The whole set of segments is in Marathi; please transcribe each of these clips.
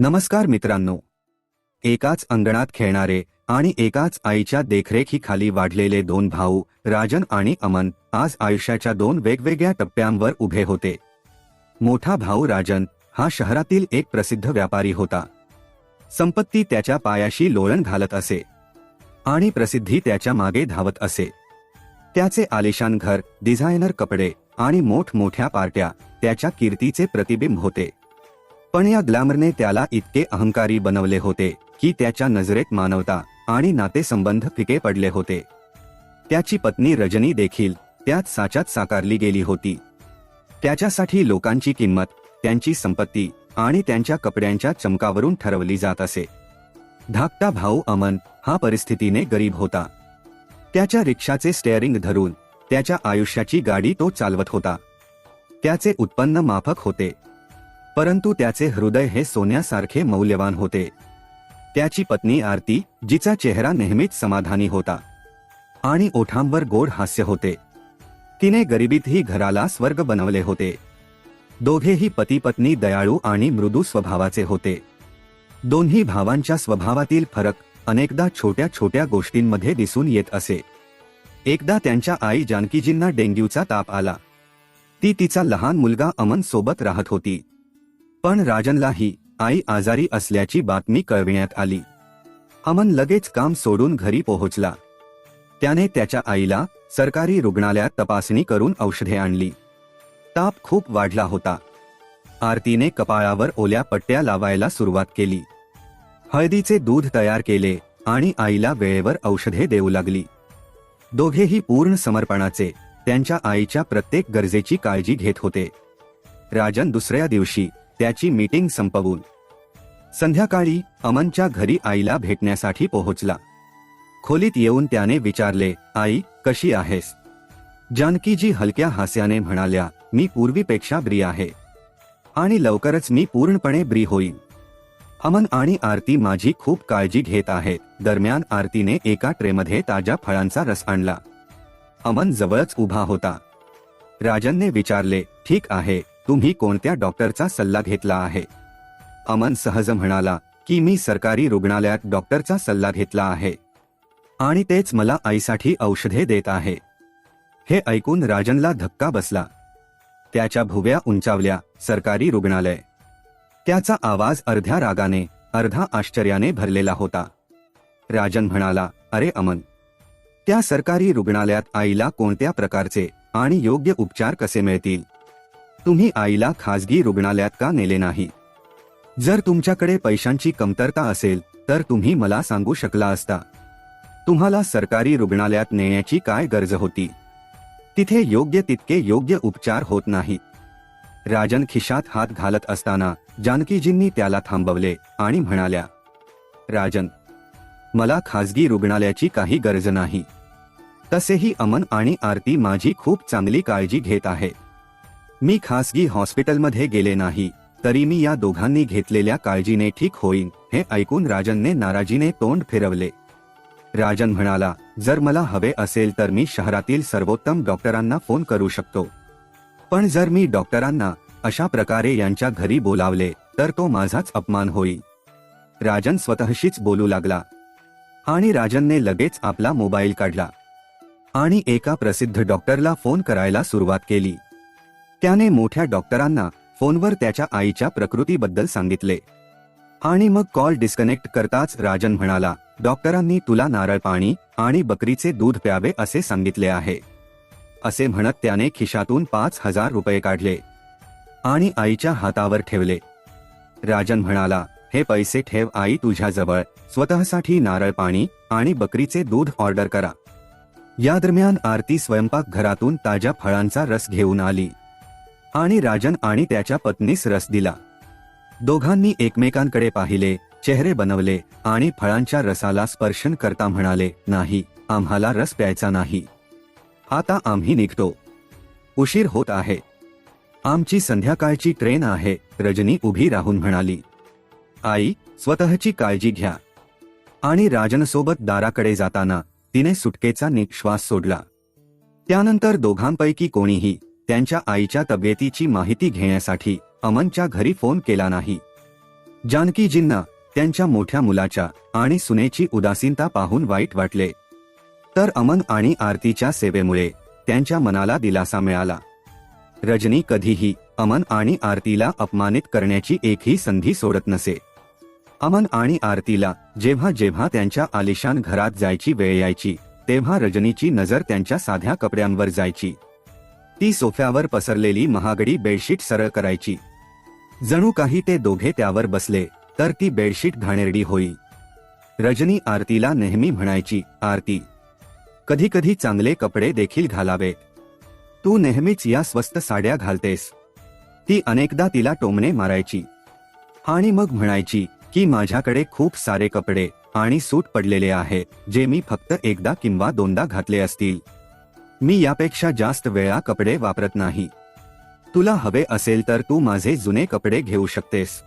नमस्कार मित्रांनो. एकाच अंगणात खेळणारे आणि एकाच आईच्या देखरेखीखाली वाढलेले दोन भाऊ राजन आणि अमन आज आयुष्याच्या दोन वेगवेगळ्या टप्प्यांवर उभे होते. मोठा भाऊ राजन हा शहरातील एक प्रसिद्ध व्यापारी होता. संपत्ती त्याच्या पायाशी लोळण घालत असे. आणि प्रसिद्धी त्याच्यामागे धावत असे. त्याचे आलिशान घर डिझायनर कपडे आणि मोठमोठ्या पार्ट्या त्याच्या कीर्तीचे प्रतिबिंब होते. पण या ग्लॅमरने त्याला इतके अहंकारी बनवले होते की त्याच्या नजरेत मानवता आणि नातेसंबंध फिके पडले होते. त्याची पत्नी रजनी देखील त्याच साच्यात साकारली गेली होती. त्याच्यासाठी लोकांची किंमत त्यांची संपत्ती आणि त्यांच्या कपड्यांच्या चमकावरून ठरवली जात असे. धाकटा भाऊ अमन हा परिस्थितीने गरीब होता. त्याच्या रिक्षाचे स्टेअरिंग धरून त्याच्या आयुष्याची गाडी तो चालवत होता. त्याचे उत्पन्न माफक होते. परंतु त्याचे हृदय हे सोन्यासारखे मौल्यवान होते. त्याची पत्नी आरती जिचा चेहरा नेहमीच समाधानी होता. आणि ओठांवर गोड हास्य होते. तिने गरिबीतही घराला स्वर्ग बनवले होते. दोघेही पती पत्नी दयाळू आणि मृदू स्वभावाचे होते. दोन्ही भावांच्या स्वभावातील फरक अनेकदा छोट्या छोट्या गोष्टींमध्ये दिसून येत असे. एकदा त्यांच्या आई जानकीजींना डेंग्यूचा ताप आला. ती तिचा लहान मुलगा अमन सोबत राहत होती. पण राजनलाही आई आजारी असल्याची बातमी कळविण्यात आली. अमन लगेच काम सोडून घरी पोहोचला. त्याने त्याच्या आईला सरकारी रुग्णालयात तपासणी करून औषधे आणली. ताप खूप वाढला होता. आरतीने कपाळावर ओल्या पट्ट्या लावायला सुरुवात केली. हळदीचे दूध तयार केले आणि आईला वेळेवर औषधे देऊ लागली. दोघेही पूर्ण समर्पणाचे त्यांच्या आईच्या प्रत्येक गरजेची काळजी घेत होते. राजन दुसऱ्या दिवशी त्याची मीटिंग संपवून संध्याकाळी अमनच्या घरी आईला भेटण्यासाठी पोहोचला. खोलीत येऊन त्याने विचारले आई कशी आहेस? जानकीजी हलक्या हास्याने म्हणाल्या मी पूर्वीपेक्षा ब्री आहे आणि लवकरच मी पूर्णपणे ब्री होईन. अमन आणि आरती माझी खूप काळजी घेत आहेत. दरम्यान आरतीने एका ट्रेमध्ये ताज्या फळांचा रस आणला. अमन जवळच उभा होता. राजनने विचारले ठीक आहे तुम्ही कोणत्या डॉक्टरचा सल्ला घेतला आहे? अमन सहज म्हणाला की मी सरकारी रुग्णालयात डॉक्टरचा सल्ला घेतला आहे. आणि तेच मला आईसाठी औषधे देत आहे. हे ऐकून राजनला धक्का बसला. त्याच्या भुव्या उंचावल्या सरकारी रुग्णालय. त्याचा आवाज अर्ध्या रागाने अर्धा आश्चर्याने भरलेला होता. राजन म्हणाला अरे अमन त्या सरकारी रुग्णालयात आईला कोणत्या प्रकारचे आणि योग्य उपचार कसे मिळतील? तुम्ही आईला खासगी रुग्णालयात का नेले नाही? जर तुमच्याकडे पैशांची कमतरता असेल तर तुम्ही मला सांगू शकला असता. तुम्हाला सरकारी रुग्णालयात नेण्याची काय गरज होती? तिथे योग्य तितके योग्य उपचार होत नाही. राजन खिशात हात घालत असताना जानकीजींनी त्याला थांबवले आणि म्हणाल्या राजन मला खासगी रुग्णालयाची काही गरज नाही. तसेही अमन आणि आरती माझी खूप चांगली काळजी घेत आहे. मी खासगी हॉस्पिटलमध्ये गेले नाही तरी मी या दोघांनी घेतलेल्या काळजीने ठीक होईन हे ऐकून राजनने नाराजीने तोंड फिरवले. राजन म्हणाला जर मला हवे असेल तर मी शहरातील सर्वोत्तम डॉक्टरांना फोन करू शकतो. पण जर मी डॉक्टरांना अशा प्रकारे यांच्या घरी बोलावले तर तो माझाच अपमान होईल. राजन स्वतःशीच बोलू लागला आणि राजनने लगेच आपला मोबाईल काढला आणि एका प्रसिद्ध डॉक्टरला फोन करायला सुरुवात केली. त्याने मोठ्या डॉक्टरांना फोनवर त्याच्या आईच्या प्रकृतीबद्दल सांगितले. आणि मग कॉल डिस्कनेक्ट करताच राजन म्हणाला डॉक्टरांनी तुला नारळ पाणी आणि बकरीचे दूध प्यावे असे सांगितले आहे. असे म्हणत त्याने खिशातून पाच हजार रुपये काढले. आणि आईच्या हातावर ठेवले. राजन म्हणाला हे पैसे ठेव आई तुझ्याजवळ स्वतःसाठी नारळ पाणी आणि बकरीचे दूध ऑर्डर करा. या दरम्यान आरती स्वयंपाक घरातून ताज्या फळांचा रस घेऊन आली. आणि राजन आणि त्याच्या पत्नीस रस दिला. दोघांनी एकमेकांकडे पाहिले चेहरे बनवले आणि फळांच्या रसाला स्पर्शन करता म्हणाले नाही आम्हाला रस प्यायचा नाही. आता आम्ही निघतो. उशीर होत आहे. आमची संध्याकाळची ट्रेन आहे रजनी उभी राहून म्हणाली. आई स्वतःची काळजी घ्या. आणि राजनसोबत दाराकडे जाताना तिने सुटकेचा निश्वास सोडला. त्यानंतर दोघांपैकी कोणीही त्यांच्या आईच्या तब्येतीची माहिती घेण्यासाठी अमनच्या घरी फोन केला नाही. जानकीजींना त्यांच्या मोठ्या मुलाच्या आणि सुनेची उदासीनता पाहून वाईट वाटले. तर अमन आणि आरतीच्या सेवेमुळे त्यांच्या मनाला दिलासा मिळाला. रजनी कधीही अमन आणि आरतीला अपमानित करण्याची एकही संधी सोडत नसे. अमन आणि आरतीला जेव्हा जेव्हा त्यांच्या आलिशान घरात जायची वेळ यायची तेव्हा रजनीची नजर त्यांच्या साध्या कपड्यांवर जायची. ती सोफ्यावर पसरलेली महागडी बेडशीट सरळ करायची. जणू काही ते दोघे त्यावर बसले तर ती बेडशीट घाणेरडी होई. रजनी आरतीला नेहमी म्हणायची आरती कधी कधी चांगले कपडे देखील घालावे. तू नेहमीच या स्वस्त साड्या घालतेस. ती अनेकदा तिला टोमणे मारायची. आणि मग म्हणायची की माझ्याकडे खूप सारे कपडे आणि सूट पडलेले आहेत जे मी फक्त एकदा किंवा दोनदा घातले असतील. मी यापेक्षा जास्त वेळा कपडे वापरत नाही. तुला हवे असेल तर तू माझे जुने कपडे घेऊ शकतेस.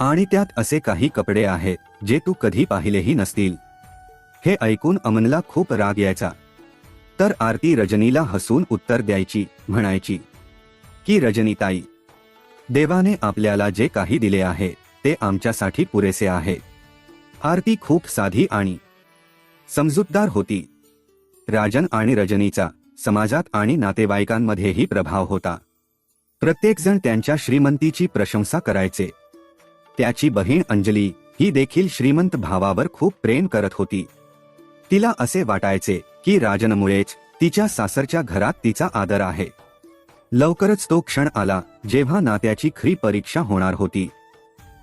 आणि त्यात असे काही कपडे आहेत जे तू कधी पाहिलेही नसतील. हे ऐकून अमनला खूप राग यायचा. तर आरती रजनीला हसून उत्तर द्यायची म्हणायची की रजनीताई देवाने आपल्याला जे काही दिले आहे ते आमच्यासाठी पुरेसे आहे. आरती खूप साधी आणि समजूतदार होती. राजन आणि रजनीचा समाजात आणि नातेवाईकांमध्येही प्रभाव होता. प्रत्येकजण त्यांच्या श्रीमंतीची प्रशंसा करायचे. त्याची बहीण अंजली ही देखील श्रीमंत भावावर खूप प्रेम करत होती. तिला असे वाटायचे की राजनमुळेच तिच्या सासरच्या घरात तिचा आदर आहे. लवकरच तो क्षण आला जेव्हा नात्याची खरी परीक्षा होणार होती.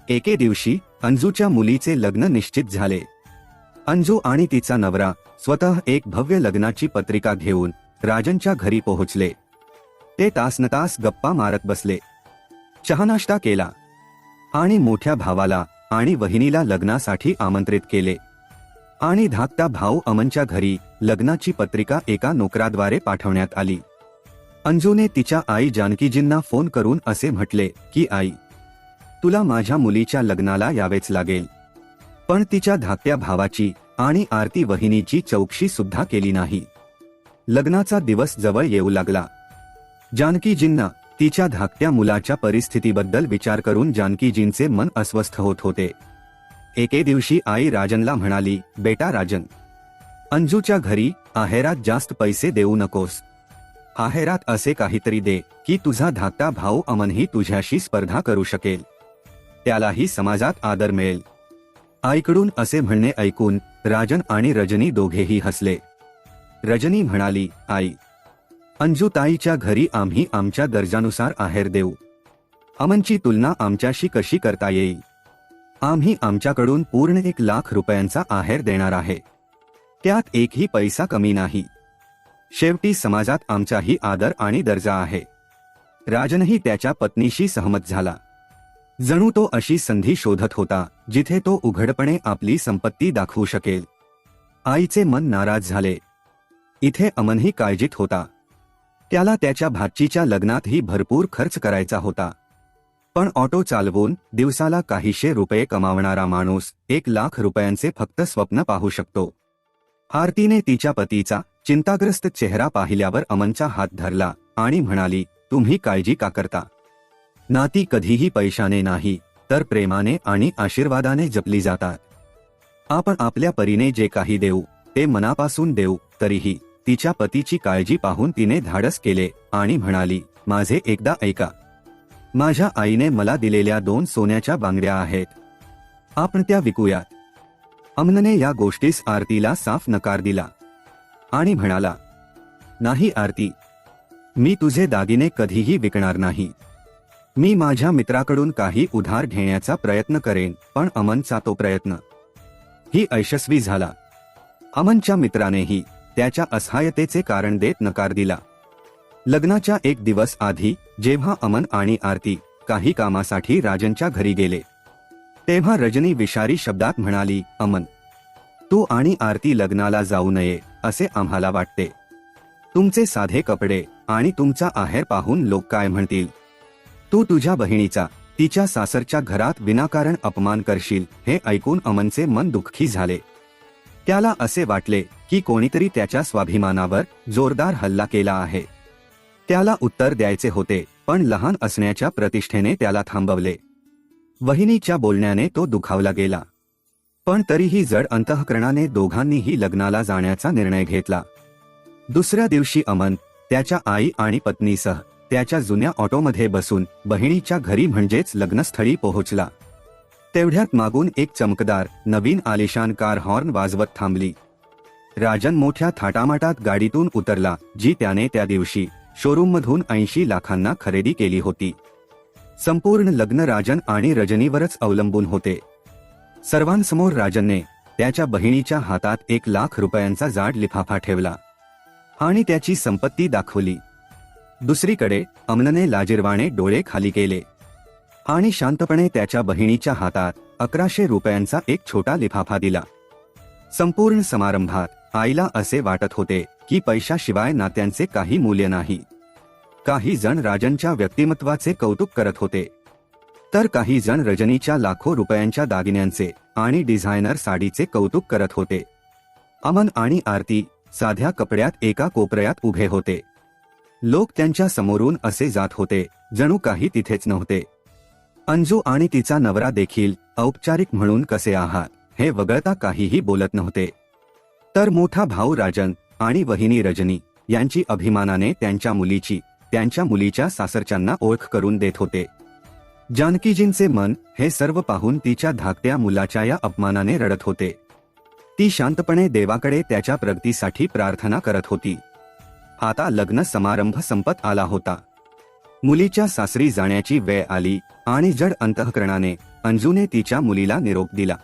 एके दिवशी अंजूच्या मुलीचे लग्न निश्चित झाले. अंजू आणि तिचा नवरा स्वतः एक भव्य लग्नाची पत्रिका घेऊन राजनच्या घरी पोहोचले. ते तासनतास गप्पा मारत बसले. चहानाश्ता केला आणि मोठ्या भावाला आणि वहिनीला लग्नासाठी आमंत्रित केले. आणि धाकटा भाऊ अमनच्या घरी लग्नाची पत्रिका एका नोकराद्वारे पाठवण्यात आली. अंजूने तिच्या आई जानकीजींना फोन करून असे म्हटले की आई तुला माझ्या मुलीच्या लग्नाला यावेच लागेल. पण तिच्या धाकट्या भावाची आणि आरती वहिनीची चौकशी सुद्धा केली नाही. लग्नाचा दिवस जवळ येऊ लागला. जानकीजींना तिच्या धाकट्या मुलाच्या परिस्थितीबद्दल विचार करून जानकीजींचे मन अस्वस्थ होत होते. एके दिवशी आई राजनला म्हणाली बेटा राजन अंजूच्या घरी आहेरात जास्त पैसे देऊ नकोस. आहेरात असे काहीतरी दे की तुझा धाकटा भाऊ अमनही तुझ्याशी स्पर्धा करू शकेल. त्यालाही समाजात आदर मिळेल. आईकडून असे म्हणणे ऐकून राजन आणि रजनी दोघेही हसले. रजनी म्हणाली आई अंजूताईच्या घरी आम्ही आमच्या दर्जानुसार आहेर देऊ. अमनची तुलना आमच्याशी कशी करता येईल? आम्ही आमच्याकडून पूर्ण एक लाख रुपयांचा आहेर देणार आहे. त्यात एकही पैसा कमी नाही. शेवटी समाजात आमचाही आदर आणि दर्जा आहे. राजनही त्याच्या पत्नीशी सहमत झाला. जणू तो अशी संधी शोधत होता. जिथे तो उघडपणे आपली संपत्ती दाखवू शकेल. आईचे मन नाराज झाले. इथे अमनही काळजीत होता. त्याला त्याच्या भाचीच्या लग्नातही भरपूर खर्च करायचा होता. पण ऑटो चालवून दिवसाला काहीशे रुपये कमावणारा माणूस एक लाख रुपयांचे फक्त स्वप्न पाहू शकतो. आरतीने तिच्या पतीचा चिंताग्रस्त चेहरा पाहिल्यावर अमनचा हात धरला आणि म्हणाली तुम्ही काळजी का करता? नाती कधीही पैशाने नाही. तर प्रेमाने आणि आशीर्वादाने जपली जातात. आपण आपल्या परीने जे काही देऊ ते मनापासून देऊ तरीही तिच्या पतीची काळजी पाहून तिने धाडस केले आणि म्हणाली माझे एकदा ऐका. माझ्या आईने मला दिलेल्या दोन सोन्याच्या बांगड्या आहेत. आपण त्या विकूयात. अमनने या गोष्टीस आरतीला साफ नकार दिला आणि म्हणाला नाही आरती मी तुझे दागिने कधीही विकणार नाही. मी माझ्या मित्राकडून काही उधार घेण्याचा प्रयत्न करेन पण अमनचा तो प्रयत्न. ही यशस्वी झाला. अमनच्या मित्रानेही त्याच्या असहायतेचे कारण देत नकार दिला. लग्नाच्या एक दिवस आधी जेव्हा अमन आणि आरती काही कामासाठी राजनच्या घरी गेले तेव्हा रजनी विषारी शब्दात म्हणाली अमन तू आणि आरती लग्नाला जाऊ नये असे आम्हाला वाटते. तुमचे साधे कपडे आणि तुमचा आहेर पाहून लोक काय म्हणतील? तू तुझ्या बहिणीचा तिच्या सासरच्या घरात विनाकारण अपमान करशील हे ऐकून अमनचे मन दुःखी झाले. त्याला असे वाटले की कोणीतरी त्याच्या स्वाभिमानावर जोरदार हल्ला केला आहे. त्याला उत्तर द्यायचे होते पण लहान असण्याच्या प्रतिष्ठेने त्याला थांबवले. वहिनीच्या बोलण्याने तो दुखावला गेला. पण तरीही जड अंतःकरणाने दोघांनीही लग्नाला जाण्याचा निर्णय घेतला. दुसऱ्या दिवशी अमन त्याच्या आई आणि पत्नीसह त्याच्या जुन्या ऑटोमध्ये बसून बहिणीच्या घरी म्हणजेच लग्नस्थळी पोहोचला. तेवढ्यात मागून एक चमकदार नवीन आलिशान कार हॉर्न वाजवत थांबली. राजन मोठ्या थाटामाटात गाडीतून उतरला जी त्याने त्या दिवशी शोरूममधून ऐंशी लाखांना खरेदी केली होती. संपूर्ण लग्न राजन आणि रजनीवरच अवलंबून होते. सर्वांसमोर राजनने त्याच्या बहिणीच्या हातात एक लाख रुपयांचा जाड लिफाफा ठेवला आणि त्याची संपत्ती दाखवली. दुसरीकडे अमनने लाजिरवाणे डोळे खाली केले. आणि शांतपणे त्याच्या बहिणीच्या हातात अकराशे रुपयांचा एक छोटा लिफाफा दिला. संपूर्ण समारंभात आईला असे वाटत होते की पैशाशिवाय नात्यांचे काही मूल्य नाही. काही जण राजनच्या व्यक्तिमत्वाचे कौतुक करत होते. तर काही जण रजनीच्या लाखो रुपयांच्या दागिन्यांचे आणि डिझायनर साडीचे कौतुक करत होते. अमन आणि आरती साध्या कपड्यात एका कोपऱ्यात उभे होते. लोक त्यांच्या समोरून असे जात होते जणू काही तिथेच नव्हते. अंजू आणि तिचा नवरा देखील औपचारिक म्हणून कसे आहात हे वगळता काहीही बोलत नव्हते. तर मोठा भाऊ राजन आणि वहिनी रजनी यांची अभिमानाने त्यांच्या मुलीची त्यांच्या मुलीच्या सासरच्यांना ओळख करून देत होते. जानकीजींचे मन हे सर्व पाहून तिच्या धाकट्या मुलाच्या या अपमानाने रडत होते. ती शांतपणे देवाकडे त्याच्या प्रगतीसाठी प्रार्थना करत होती. आता लग्न समारंभ संपत आला होता. मुलीच्या सासरी जाण्याची वेळ आली आणि जड अंतःकरणाने अंजूने तिच्या मुलीला निरोप दिला.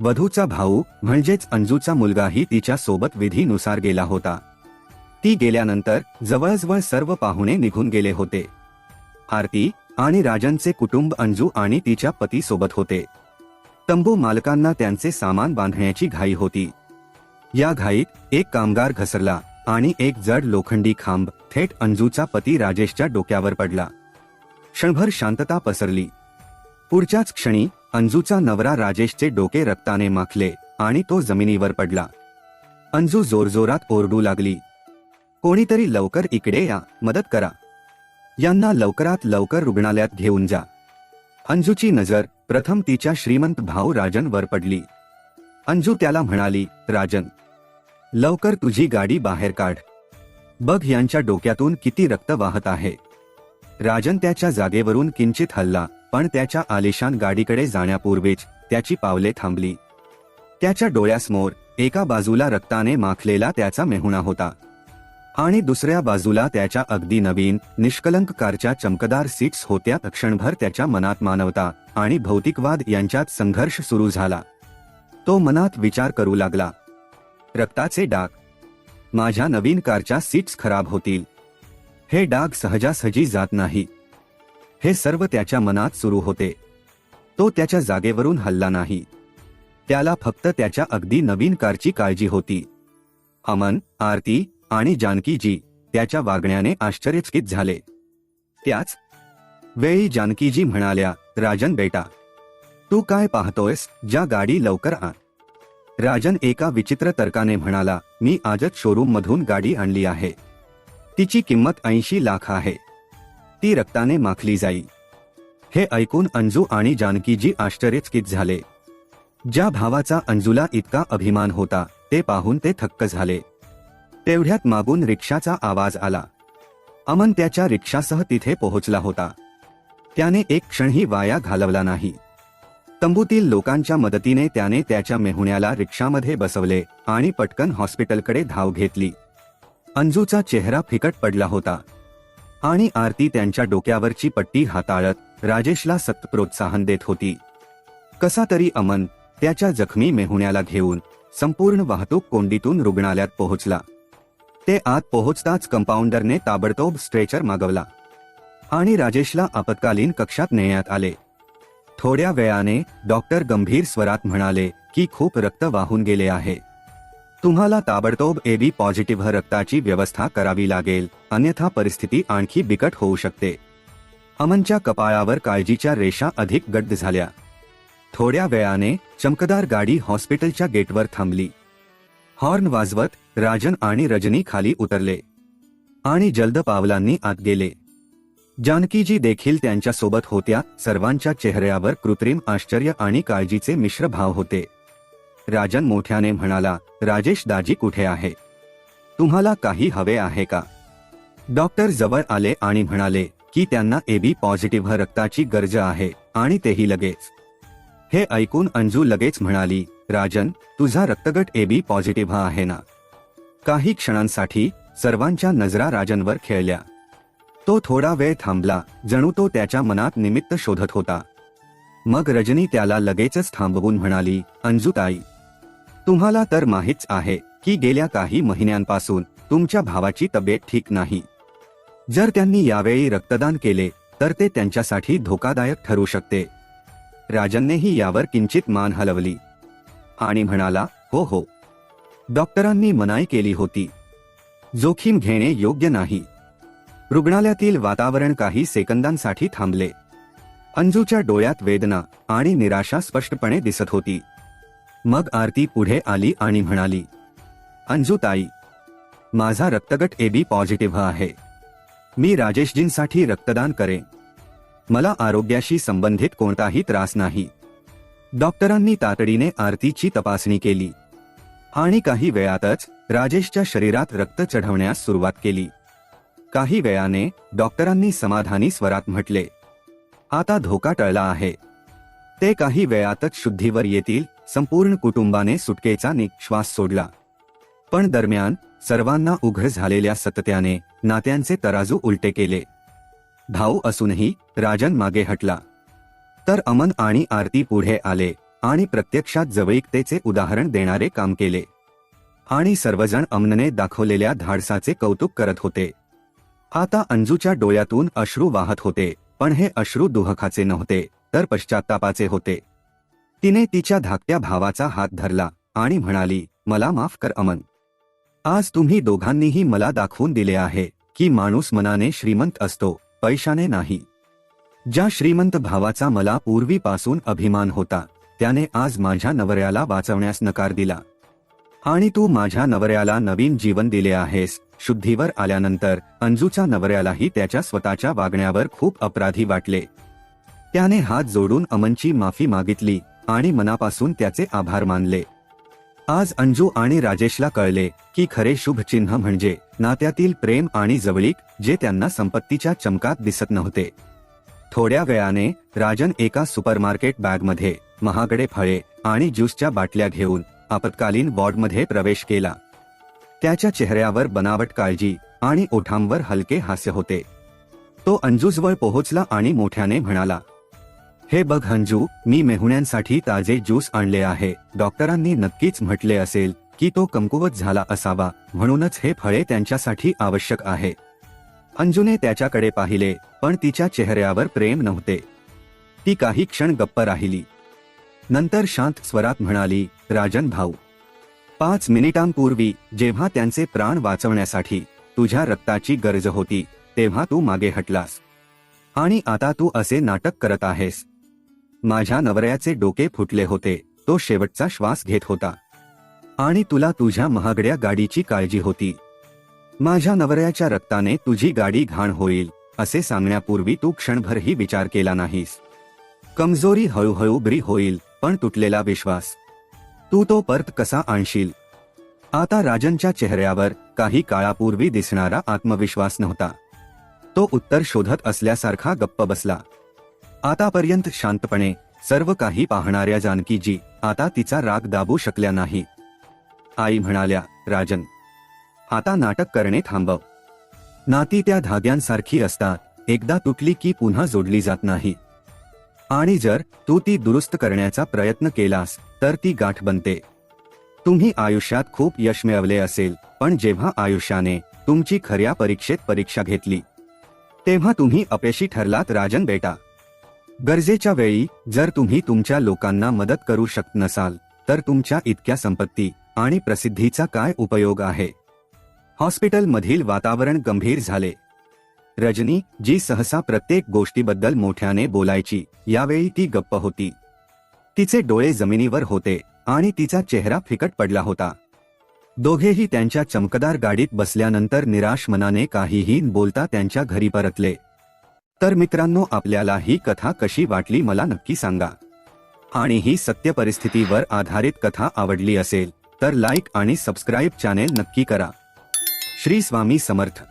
वधूचा भाऊ म्हणजेच अंजूचा मुलगाही तिच्या सोबत विधीनुसार गेला होता. ती गेल्यानंतर जवळजवळ सर्व पाहुणे निघून गेले होते. आरती आणि राजनचे कुटुंब अंजू आणि तिच्या पती सोबत होते. तंबू मालकांना त्यांचे सामान बांधण्याची घाई होती. या घाईत एक कामगार घसरला. आणि एक जड लोखंडी खांब थेट अंजूचा पती राजेशच्या डोक्यावर पडला. क्षणभर शांतता पसरली. पुढच्याच क्षणी अंजूचा नवरा राजेशचे डोके रक्ताने माखले आणि तो जमिनीवर पडला. अंजू जोरजोरात ओरडू लागली. कोणीतरी लवकर इकडे या मदत करा. यांना लवकरात लवकर रुग्णालयात घेऊन जा. अंजूची नजर प्रथम तिच्या श्रीमंत भाऊ राजनवर पडली. अंजू त्याला म्हणाली राजन लवकर तुझी गाडी बाहेर काढ. बघ यांच्या डोक्यातून किती रक्त वाहत आहे. राजन त्याच्या जागेवरून किंचित हल्ला पण त्याच्या आलिशान गाडीकडे जाण्यापूर्वीच त्याची पावले थांबली. त्याच्या डोळ्यासमोर एका बाजूला रक्ताने माखलेला त्याचा मेहुणा होता. आणि दुसऱ्या बाजूला त्याच्या अगदी नवीन निष्कलंक कारच्या चमकदार सीट्स होत्या क्षणभर त्याच्या मनात मानवता आणि भौतिकवाद यांच्यात संघर्ष सुरू झाला. तो मनात विचार करू लागला. रक्ताचे डाग. माझ्या नवीन कारच्या सीट्स खराब होतील. हे डाग सहजासहजी जात नाही. हे सर्व त्याच्या मनात सुरू होते. तो त्याच्या जागेवरून हल्ला नाही. त्याला फक्त त्याच्या अगदी नवीन कारची काळजी होती. अमन आरती आणि जानकीजी त्याच्या वागण्याने आश्चर्यचकित झाले. त्याच वेळी जानकीजी म्हणाल्या राजन बेटा तू काय पाहतोयस? ज्या गाडी लवकर आण. राजन एका विचित्र तर्काने म्हणाला मी आजच शोरूम मधून गाडी आणली आहे. तिची किंमत ऐंशी लाख आहे. ती रक्ताने माखली जाईल हे ऐकून अंजू आणि जानकीजी आश्चर्यचकित झाले. ज्या भावाचा अंजूला इतका अभिमान होता ते पाहून ते थक्क झाले. तेवढ्यात मागून रिक्षाचा आवाज आला. अमन त्याच्या रिक्षासह तिथे पोहोचला होता. त्याने एक क्षणही वाया घालवला नाही. तंबूतील लोकांच्या मदतीने त्याने त्याच्या मेहुण्याला रिक्षामध्ये बसवले आणि पटकन हॉस्पिटलकडे धाव घेतली. अंजूचा चेहरा फिकट पडला होता. आणि आरती त्यांच्या डोक्यावरची पट्टी हाताळत राजेशला सत प्रोत्साहन देत होती. कसा तरी अमन त्याच्या जखमी मेहुण्याला घेऊन संपूर्ण वाहतूक कोंडीतून रुग्णालयात पोहोचला. ते आत पोहोचताच कंपाऊंडरने ताबडतोब स्ट्रेचर मागवला. आणि राजेशला आपत्कालीन कक्षात नेण्यात आले. थोड्या वेळाने डॉक्टर गंभीर स्वरात म्हणाले की खूप रक्त वाहून गेले आहे. तुम्हाला ताबडतोब एबी पॉझिटिव्ह रक्ताची व्यवस्था करावी लागेल अन्यथा परिस्थिती आणखी बिकट होऊ शकते. अमनच्या कपाळावर काळजीच्या रेषा अधिक गड्ड झाल्या. थोड्या वेळाने चमकदार गाडी हॉस्पिटलच्या गेटवर थांबली. हॉर्न वाजवत राजन आणि रजनी खाली उतरले. आणि जलद पावलांनी आत गेले. जानकीजी देखील त्यांच्यासोबत होत्या. सर्वांच्या चेहऱ्यावर कृत्रिम आश्चर्य आणि काळजीचे मिश्र भाव होते. राजन मोठ्याने म्हणाला राजेश दाजी कुठे आहे? तुम्हाला काही हवे आहे का? डॉक्टर जवळ आले आणि म्हणाले की त्यांना एबी पॉझिटिव्ह रक्ताची गरज आहे आणि तेही लगेच. हे ऐकून अंजू लगेच म्हणाली राजन तुझा रक्तगट एबी पॉझिटिव्ह आहे ना? काही क्षणांसाठी सर्वांच्या नजरा राजनवर खेळल्या. तो थोडा वेळ थांबला जणू तो त्याच्या मनात निमित्त शोधत होता. मग रजनी त्याला लगेचच थांबवून म्हणाली अंजुताई तुम्हाला तर माहीच आहे की गेल्या काही महिन्यांपासून तुमच्या भावाची तब्येत ठीक नाही. जर त्यांनी यावेळी रक्तदान केले तर ते त्यांच्यासाठी धोकादायक ठरू शकते. राजननेही यावर किंचित मान हलवली. आणि म्हणाला हो हो. डॉक्टरांनी मनाई केली होती. जोखीम घेणे योग्य नाही. रुग्णालयातील वातावरण काही सेकंदांसाठी थांबले. अंजूच्या डोळ्यात वेदना आणि निराशा स्पष्टपणे दिसत होती. मग आरती पुढे आली आणि म्हणाली अंजू ताई माझा रक्तगट एबी पॉझिटिव्ह आहे. मी राजेशजींसाठी रक्तदान करेन. मला आरोग्याशी संबंधित कोणताही त्रास नाही. डॉक्टरांनी तातडीने आरतीची तपासणी केली. आणि काही वेळातच राजेशच्या शरीरात रक्त चढवण्यास सुरुवात केली. काही वेळाने डॉक्टरांनी समाधानी स्वरात म्हटले आता धोका टळला आहे. ते काही वेळातच शुद्धीवर येतील. संपूर्ण कुटुंबाने सुटकेचा निश्वास सोडला. पण दरम्यान सर्वांना उघड झालेल्या सतत्याने नात्यांचे तराजू उलटे केले. भाऊ असूनही राजन मागे हटला. तर अमन आणि आरती पुढे आले आणि प्रत्यक्षात जवळिकतेचे उदाहरण देणारे काम केले. आणि सर्वजण अमनने दाखवलेल्या धाडसाचे कौतुक करत होते. आता अंजूच्या डोळ्यातून अश्रू वाहत होते पण हे अश्रू दुहखाचे नव्हते तर पश्चात्तापाचे होते. तिने तिच्या धाकट्या भावाचा हात धरला आणि म्हणाली मला माफ कर अमन. आज तुम्ही दोघांनीही मला दाखवून दिले आहे की माणूस मनाने श्रीमंत असतो पैशाने नाही. ज्या श्रीमंत भावाचा मला पूर्वीपासून अभिमान होता त्याने आज माझ्या नवऱ्याला वाचवण्यास नकार दिला. आणि तू माझ्या नवऱ्याला नवीन जीवन दिले आहेस शुद्धीवर आल्यानंतर अंजूच्या नवऱ्यालाही त्याच्या स्वतःच्या वागण्यावर खूप अपराधी वाटले. त्याने हात जोडून अमनची माफी मागितली आणि मनापासून त्याचे आभार मानले. आज अंजू आणि राजेशला कळले की खरे शुभचिन्ह म्हणजे नात्यातील प्रेम आणि जवळीक जे त्यांना संपत्तीच्या चमकात दिसत नव्हते. थोड्या वेळाने राजन एका सुपरमार्केट बॅगमध्ये महागडे फळे आणि ज्यूसच्या बाटल्या घेऊन आपत्कालीन वॉर्डमध्ये प्रवेश केला. त्याच्या चेहऱ्यावर बनावट काळजी आणि ओठांवर हलके हास्य होते. तो अंजूजवळ पोहोचला आणि मोठ्याने म्हणाला हे बघ अंजू मी मेहुण्यांसाठी ताजे ज्यूस आणले आहे. डॉक्टरांनी नक्कीच म्हटले असेल की तो कमकुवत झाला असावा म्हणूनच हे फळे त्यांच्यासाठी आवश्यक आहे. अंजूने त्याच्याकडे पाहिले पण तिच्या चेहऱ्यावर प्रेम नव्हते. ती काही क्षण गप्प राहिली. नंतर शांत स्वरात म्हणाली राजन भाऊ पाच मिनिटांपूर्वी जेव्हा त्यांचे प्राण वाचवण्यासाठी तुझ्या रक्ताची गरज होती तेव्हा तू मागे हटलास. आणि आता तू असे नाटक करत आहेस. माझ्या नवऱ्याचे डोके फुटले होते तो शेवटचा श्वास घेत होता. आणि तुला तुझ्या महागड्या गाडीची काळजी होती. माझ्या नवऱ्याच्या रक्ताने तुझी गाडी घाण होईल असे सांगण्यापूर्वी तू क्षणभरही विचार केला नाहीस. कमजोरी हळूहळू बरी होईल पण तुटलेला विश्वास तू तो परत कसा आणशील? आता राजनच्या चेहऱ्यावर काही काळापूर्वी दिसणारा आत्मविश्वास नव्हता. तो उत्तर शोधत असल्यासारखा गप्प बसला. आतापर्यंत शांतपणे सर्व काही पाहणाऱ्या जानकीजी आता तिचा राग दाबू शकल्या नाही. आई म्हणाल्या राजन आता नाटक करणे थांबव. नाती त्या धाग्यांसारखी असतात. एकदा तुटली की पुन्हा जोडली जात नाही. आणि जर तू ती दुरुस्त करण्याचा प्रयत्न केलास तर ती गाठ बनते. तुम्ही आयुष्यात खूप यश मिळवले असेल पण जेव्हा आयुष्याने तुमची खऱ्या परीक्षेत परीक्षा घेतली तेव्हा तुम्ही अपयशी ठरलात राजन बेटा. गरजेच्या वेळी जर तुम्ही तुमच्या लोकांना मदत करू शकत नसाल तर तुमच्या इतक्या संपत्ती आणि प्रसिद्धीचा काय उपयोग आहे? हॉस्पिटलमधील वातावरण गंभीर झाले. रजनी जी सहसा प्रत्येक गोष्टीबद्दल मोठ्याने बोलायची यावेळी ती गप्प होती. तिचे डोळे जमिनीवर होते आणि तिचा चेहरा फिकट पडला होता. दोघेही त्यांच्या चमकदार गाडीत बसल्यानंतर निराश मनाने काहीही बोलता त्यांच्या घरी परतले. तर मित्रांनो आपल्याला ही कथा कशी वाटली मला नक्की सांगा. आणि ही सत्य परिस्थितीवर आधारित कथा आवडली असेल तर लाईक आणि सबस्क्राईब चॅनेल नक्की करा. श्री स्वामी समर्थ.